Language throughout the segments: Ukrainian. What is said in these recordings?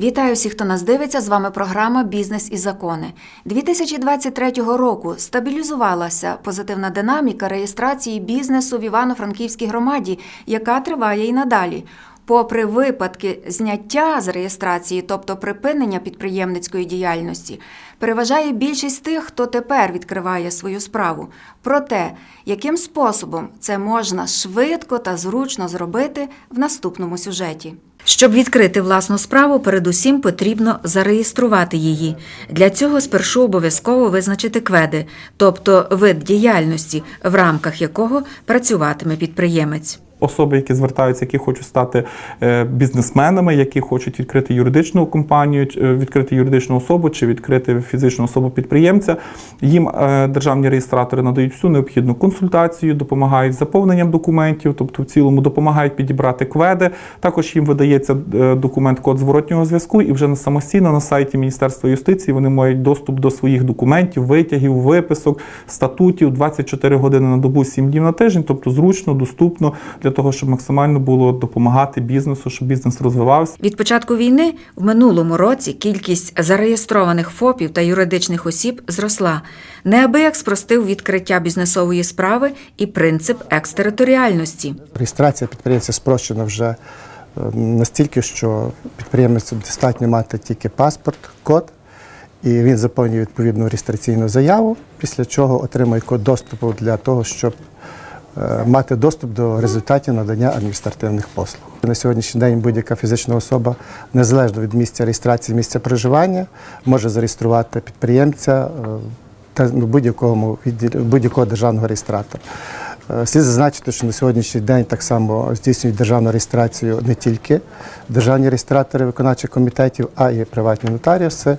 Вітаю всіх, хто нас дивиться. З вами програма Бізнес і закони. 2023 року стабілізувалася позитивна динаміка реєстрації бізнесу в Івано-Франківській громаді, яка триває і надалі. Попри випадки зняття з реєстрації, тобто припинення підприємницької діяльності, переважає більшість тих, хто тепер відкриває свою справу. Про те, яким способом це можна швидко та зручно зробити в наступному сюжеті. Щоб відкрити власну справу, передусім потрібно зареєструвати її. Для цього спершу обов'язково визначити кведи, тобто вид діяльності, в рамках якого працюватиме підприємець. Особи, які звертаються, які хочуть стати е, бізнесменами, які хочуть відкрити юридичну компанію, е, відкрити юридичну особу чи відкрити фізичну особу підприємця. Їм е, державні реєстратори надають всю необхідну консультацію, допомагають з заповненням документів, тобто в цілому допомагають підібрати кведи. Також їм видається документ код зворотнього зв'язку, і вже на- самостійно на сайті Міністерства юстиції вони мають доступ до своїх документів, витягів, виписок, статутів 24 години на добу, 7 днів на тиждень, тобто зручно, доступно для того, щоб максимально було допомагати бізнесу, щоб бізнес розвивався. Від початку війни в минулому році кількість зареєстрованих ФОПів та юридичних осіб зросла. Неабияк спростив відкриття бізнесової справи і принцип екстериторіальності. Реєстрація підприємця спрощена вже е, настільки, що підприємцю достатньо мати тільки паспорт, код, і він заповнює відповідну реєстраційну заяву, після чого отримує код доступу для того, щоб мати доступ до результатів надання адміністративних послуг. На сьогоднішній день будь-яка фізична особа, незалежно від місця реєстрації, місця проживання, може зареєструвати підприємця е, та будь-якому відділі будь-якого державного реєстратора. Е, Слід зазначити, що на сьогоднішній день так само здійснюють державну реєстрацію не тільки державні реєстратори виконавчих комітетів, а й приватні нотаріуси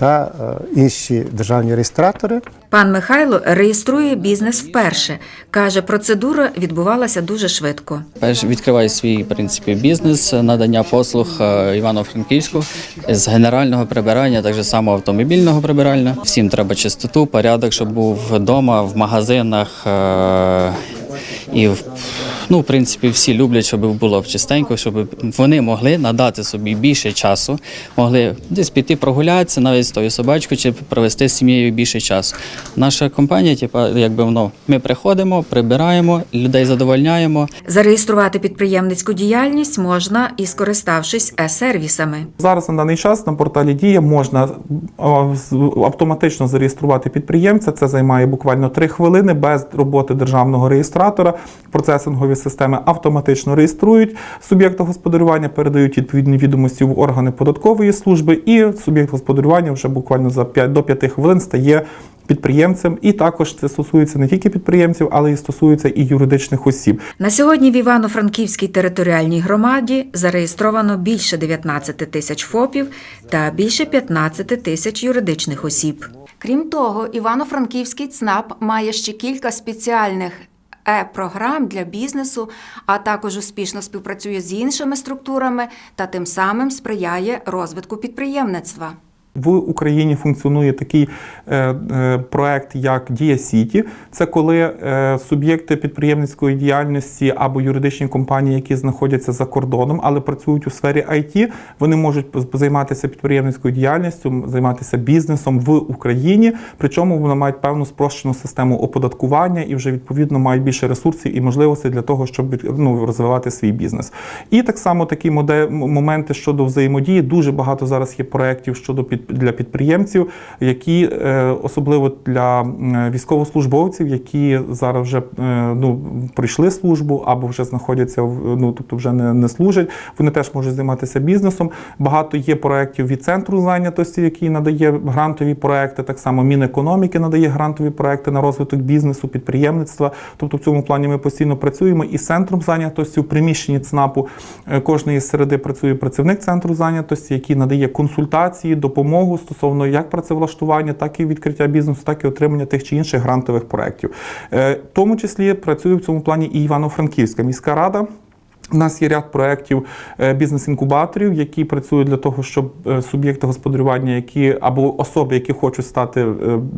та е, інші державні реєстратори. Пан Михайло реєструє бізнес вперше. Каже, процедура відбувалася дуже швидко. Перш відкриваю свій в принципі бізнес надання послуг е, Івано-Франківську з генерального прибирання, так же само автомобільного прибирання. Всім треба чистоту, порядок, щоб був вдома, в магазинах. І ну, в принципі, всі люблять, щоб було чистенько, щоб вони могли надати собі більше часу, могли десь піти прогулятися, навіть з тою собачкою, чи провести з сім'єю більше часу. Наша компанія, типа, якби воно, ми приходимо, прибираємо, людей задовольняємо. Зареєструвати підприємницьку діяльність можна і скориставшись е-сервісами. Зараз на даний час на порталі Дія можна автоматично зареєструвати підприємця. Це займає буквально 3 хвилини без роботи державного реєстратора. Процесингові системи автоматично реєструють суб'єкта господарювання, передають відповідні відомості в органи податкової служби, і суб'єкт господарювання вже буквально за 5 до 5 хвилин стає. Підприємцем, і також це стосується не тільки підприємців, але й стосується і юридичних осіб. На сьогодні в Івано-Франківській територіальній громаді зареєстровано більше 19 тисяч ФОПів та більше 15 тисяч юридичних осіб. Крім того, Івано-Франківський ЦНАП має ще кілька спеціальних е-програм для бізнесу, а також успішно співпрацює з іншими структурами та тим самим сприяє розвитку підприємництва. В Україні функціонує такий е, е, проект, як Дія Сіті. Це коли е, суб'єкти підприємницької діяльності або юридичні компанії, які знаходяться за кордоном, але працюють у сфері IT, вони можуть займатися підприємницькою діяльністю, займатися бізнесом в Україні. Причому вони мають певну спрощену систему оподаткування і вже відповідно мають більше ресурсів і можливостей для того, щоб ну, розвивати свій бізнес. І так само такі моменти щодо взаємодії. Дуже багато зараз є проєктів щодо під для підприємців, які е, особливо для військовослужбовців, які зараз вже е, ну пройшли службу або вже знаходяться в ну, тобто вже не, не служать. Вони теж можуть займатися бізнесом. Багато є проєктів від центру зайнятості, який надає грантові проекти. Так само Мінекономіки надає грантові проекти на розвиток бізнесу, підприємництва. Тобто, в цьому плані ми постійно працюємо і з центром зайнятості у приміщенні ЦНАПу. е, Кожної середи працює працівник центру зайнятості, який надає консультації, допомогу стосовно як працевлаштування, так і відкриття бізнесу, так і отримання тих чи інших грантових проєктів. Е, В тому числі працює в цьому плані і Івано-Франківська міська рада. У нас є ряд проєктів е, бізнес-інкубаторів, які працюють для того, щоб е, суб'єкти господарювання, які або особи, які хочуть стати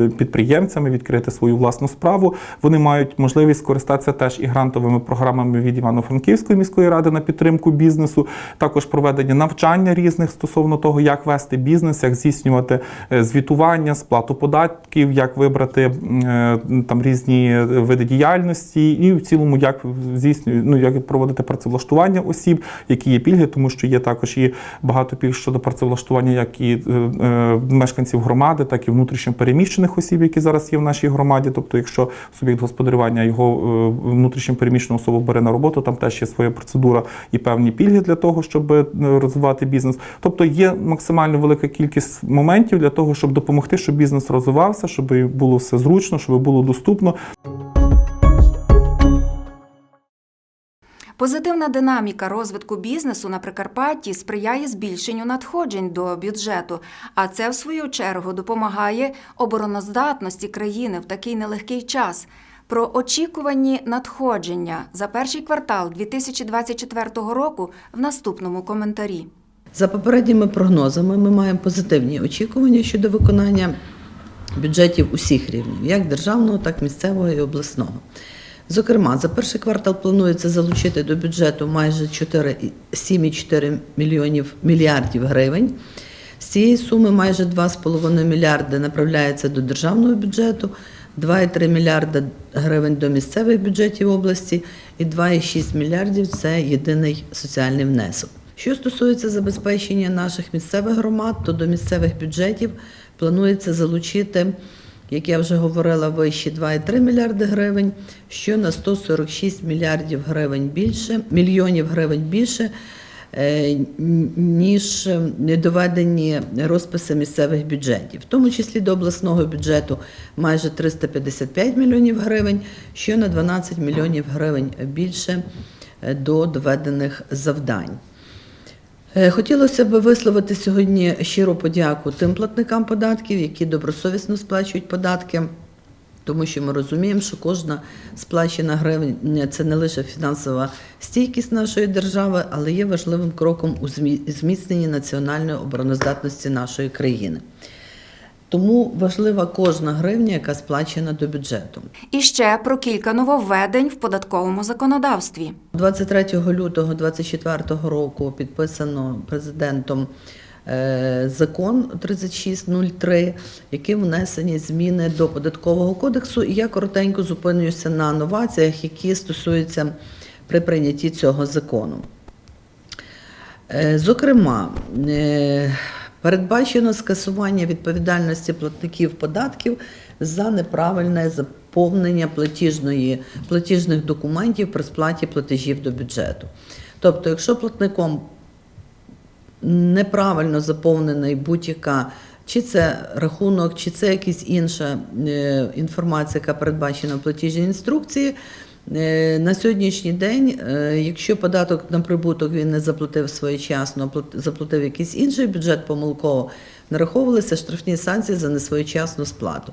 е, підприємцями, відкрити свою власну справу, вони мають можливість скористатися теж і грантовими програмами від Івано-Франківської міської ради на підтримку бізнесу, також проведення навчання різних стосовно того, як вести бізнес, як здійснювати звітування, сплату податків, як вибрати там різні види діяльності, і в цілому як здійснює, ну як проводити працевлаштування осіб, які є пільги, тому що є також і багато пільг щодо працевлаштування, як і е, е, мешканців громади, так і внутрішньо переміщених осіб, які зараз є в нашій громаді. Тобто, якщо суб'єкт господарювання його е, внутрішньо переміщену особу бере на роботу, там теж є своя процедура і певні пільги для того, щоб розвивати бізнес. Тобто є максимально велика кількість моментів для того, щоб допомогти, щоб бізнес розвивався, щоб було все зручно, щоб було доступно. Позитивна динаміка розвитку бізнесу на Прикарпатті сприяє збільшенню надходжень до бюджету, а це, в свою чергу, допомагає обороноздатності країни в такий нелегкий час. Про очікувані надходження за перший квартал 2024 року в наступному коментарі. За попередніми прогнозами, ми маємо позитивні очікування щодо виконання бюджетів усіх рівнів, як державного, так і місцевого і обласного. Зокрема, за перший квартал планується залучити до бюджету майже 4 7,4 мільйонів мільярдів гривень. З цієї суми майже 2,5 мільярди направляється до державного бюджету, 2,3 мільярда гривень до місцевих бюджетів області і 2,6 мільярдів це єдиний соціальний внесок. Що стосується забезпечення наших місцевих громад, то до місцевих бюджетів планується залучити, як я вже говорила, вище 2,3 мільярди гривень, що на 146 мільярдів гривень більше, мільйонів гривень більше, е, ніж е, недоведені розписи місцевих бюджетів, в тому числі до обласного бюджету майже 355 мільйонів гривень, що на 12 мільйонів гривень більше е, до доведених завдань. Е, Хотілося б висловити сьогодні щиру подяку тим платникам податків, які добросовісно сплачують податки. Тому що ми розуміємо, що кожна сплачена гривня це не лише фінансова стійкість нашої держави, але є важливим кроком у змі- зміцненні національної обороноздатності нашої країни. Тому важлива кожна гривня, яка сплачена до бюджету. І ще про кілька нововведень в податковому законодавстві. 23 лютого 2024 року підписано президентом е, закон 3603, яким внесені зміни до податкового кодексу. І я коротенько зупинюся на новаціях, які стосуються при прийнятті цього закону. Е, Зокрема, е, передбачено скасування відповідальності платників податків за неправильне заповнення платіжної, платіжних документів при сплаті платежів до бюджету. Тобто, якщо платником неправильно заповнений будь-яка, чи це рахунок, чи це якась інша е, інформація, яка передбачена в платіжній інструкції. Е, На сьогоднішній день, е, якщо податок на прибуток він не заплатив своєчасно, заплатив якийсь інший бюджет помилково, нараховувалися штрафні санкції за несвоєчасну сплату.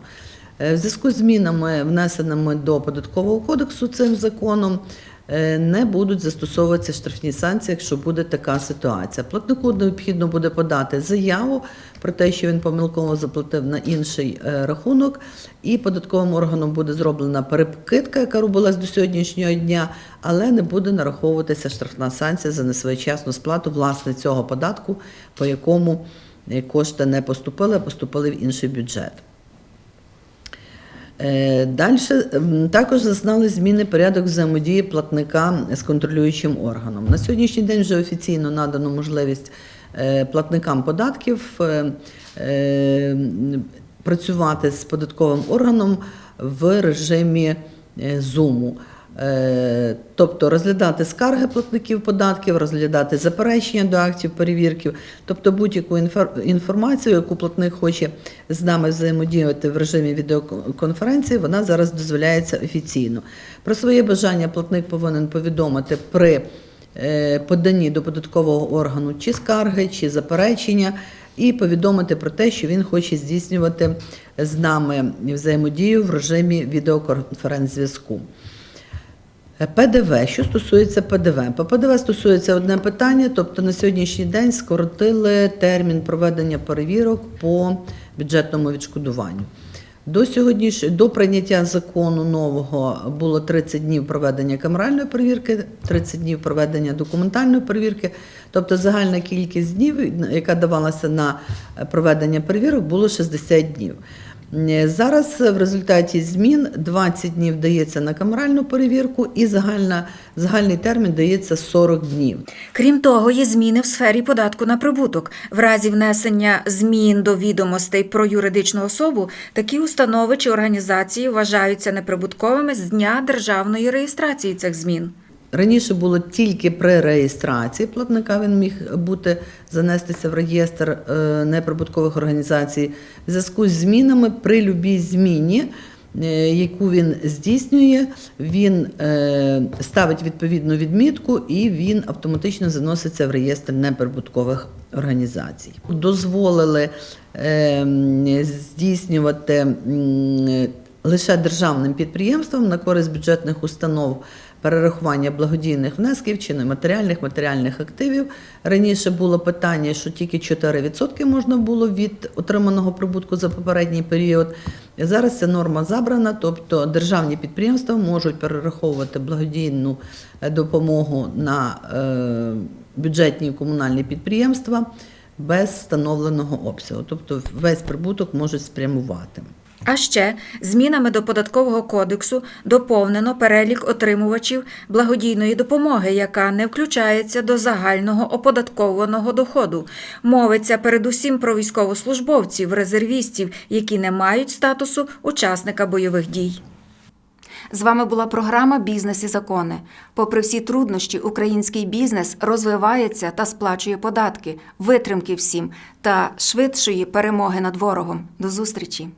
Е, В зв'язку з змінами, внесеними до податкового кодексу цим законом, не будуть застосовуватися штрафні санкції, якщо буде така ситуація. Платнику необхідно буде подати заяву про те, що він помилково заплатив на інший е, рахунок, і податковим органом буде зроблена перекидка, яка робилась до сьогоднішнього дня, але не буде нараховуватися штрафна санкція за несвоєчасну сплату власне цього податку, по якому е, кошти не поступили, а поступили в інший бюджет. Далі також зазнали зміни порядок взаємодії платника з контролюючим органом. На сьогоднішній день вже офіційно надано можливість е, платникам податків е, е, працювати з податковим органом в режимі е. Е, Тобто розглядати скарги платників податків, розглядати заперечення до актів перевірки, тобто будь-яку інфор- інформацію, яку платник хоче з нами взаємодіяти в режимі відеоконференції, вона зараз дозволяється офіційно. Про своє бажання платник повинен повідомити при е, поданні до податкового органу чи скарги, чи заперечення, і повідомити про те, що він хоче здійснювати з нами взаємодію в режимі відеоконференц-зв'язку. ПДВ, що стосується ПДВ, по ПДВ стосується одне питання, тобто на сьогоднішній день скоротили термін проведення перевірок по бюджетному відшкодуванню. До сьогодніш... до прийняття закону нового було 30 днів проведення камеральної перевірки, 30 днів проведення документальної перевірки. Тобто загальна кількість днів, яка давалася на проведення перевірок, було 60 днів. Е, Зараз в результаті змін 20 днів дається на камеральну перевірку і загальна, загальний термін дається 40 днів. Крім того, є зміни в сфері податку на прибуток. В разі внесення змін до відомостей про юридичну особу такі установи чи організації вважаються неприбутковими з дня державної реєстрації цих змін. Раніше було тільки при реєстрації платника він міг бути занестися в реєстр е, неприбуткових організацій. В зв'язку з змінами при любій зміні, е, яку він здійснює, він е, ставить відповідну відмітку і він автоматично заноситься в реєстр неприбуткових організацій. Дозволили здійснювати лише державним підприємствам на користь бюджетних установ перерахування благодійних внесків чи нематеріальних матеріальних активів. Раніше було питання, що тільки 4% можна було від отриманого прибутку за попередній період. Зараз ця норма забрана, тобто державні підприємства можуть перераховувати благодійну е, допомогу на е, бюджетні комунальні підприємства без встановленого обсягу, тобто весь прибуток можуть спрямувати. А ще змінами до податкового кодексу доповнено перелік отримувачів благодійної допомоги, яка не включається до загального оподаткованого доходу. Мовиться передусім про військовослужбовців, резервістів, які не мають статусу учасника бойових дій. З вами була програма Бізнес і закони. Попри всі труднощі, український бізнес розвивається та сплачує податки, витримки всім та швидшої перемоги над ворогом. До зустрічі!